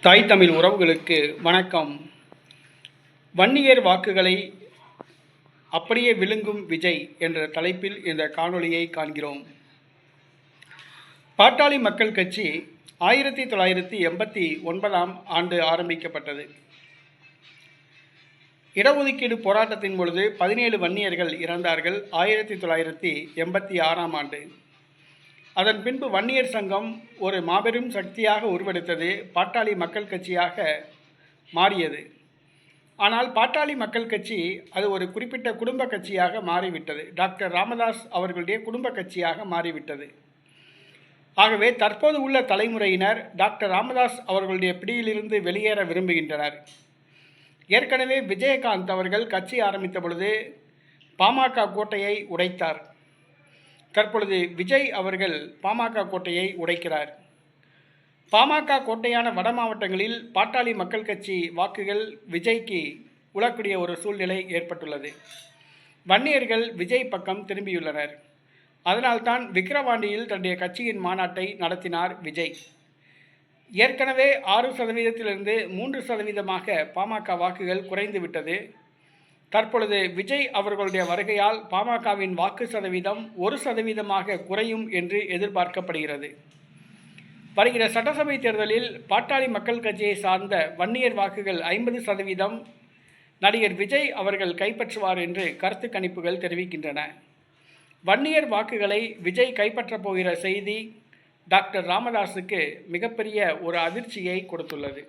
தாய் தமிழ் உறவுகளுக்கு வணக்கம். வன்னியர் வாக்குகளை அப்படியே விழுங்கும் விஜய் என்ற தலைப்பில் இந்த காணொளியை காண்கிறோம். பாட்டாளி மக்கள் கட்சி ஆயிரத்தி தொள்ளாயிரத்தி எண்பத்தி ஒன்பதாம் ஆண்டு ஆரம்பிக்கப்பட்டது. இடஒதுக்கீடு போராட்டத்தின் பொழுது பதினேழு வன்னியர்கள் இறந்தார்கள் ஆயிரத்தி தொள்ளாயிரத்தி எண்பத்தி ஆறாம் ஆண்டு. அதன் பின்பு வன்னியர் சங்கம் ஒரு மாபெரும் சக்தியாக உருவெடுத்தது பாட்டாளி மக்கள் கட்சியாக மாறியது. ஆனால் பாட்டாளி மக்கள் கட்சி அது ஒரு குறிப்பிட்ட குடும்ப கட்சியாக மாறிவிட்டது. டாக்டர் ராமதாஸ் அவர்களுடைய குடும்ப கட்சியாக மாறிவிட்டது. ஆகவே தற்போது உள்ள தலைமுறையினர் டாக்டர் ராமதாஸ் அவர்களுடைய பிடியிலிருந்து வெளியேற விரும்புகின்றனர். ஏற்கனவே விஜயகாந்த் அவர்கள் கட்சி ஆரம்பித்த பொழுது பாமக கோட்டையை உடைத்தார். தற்பொழுது விஜய் அவர்கள் பாமக கோட்டையை உடைக்கிறார். பாமக கோட்டையான வட மாவட்டங்களில் பாட்டாளி மக்கள் கட்சி வாக்குகள் விஜய்க்கு உழக்கூடிய ஒரு சூழ்நிலை ஏற்பட்டுள்ளது. வன்னியர்கள் விஜய் பக்கம் திரும்பியுள்ளனர். அதனால்தான் விக்கிரவாண்டியில் தன்னுடைய கட்சியின் மாநாட்டை நடத்தினார் விஜய். ஏற்கனவே ஆறு சதவீதத்திலிருந்து மூன்று சதவீதமாக பாமக வாக்குகள் குறைந்து விட்டது தற்பொழுது விஜய் அவர்களுடைய வருகையால் பாமகவின் வாக்கு சதவீதம் ஒரு சதவீதமாக குறையும் என்று எதிர்பார்க்கப்படுகிறது. வருகிற சட்டசபை தேர்தலில் பாட்டாளி மக்கள் கட்சியை சார்ந்த வன்னியர் வாக்குகள் ஐம்பது சதவீதம் நடிகர் விஜய் அவர்கள் கைப்பற்றுவார் என்று கருத்து கணிப்புகள் தெரிவிக்கின்றன. வன்னியர் வாக்குகளை விஜய் கைப்பற்றப் போகிற செய்தி டாக்டர் ராமதாஸுக்கு மிகப்பெரிய ஒரு அதிர்ச்சியை கொடுத்துள்ளது.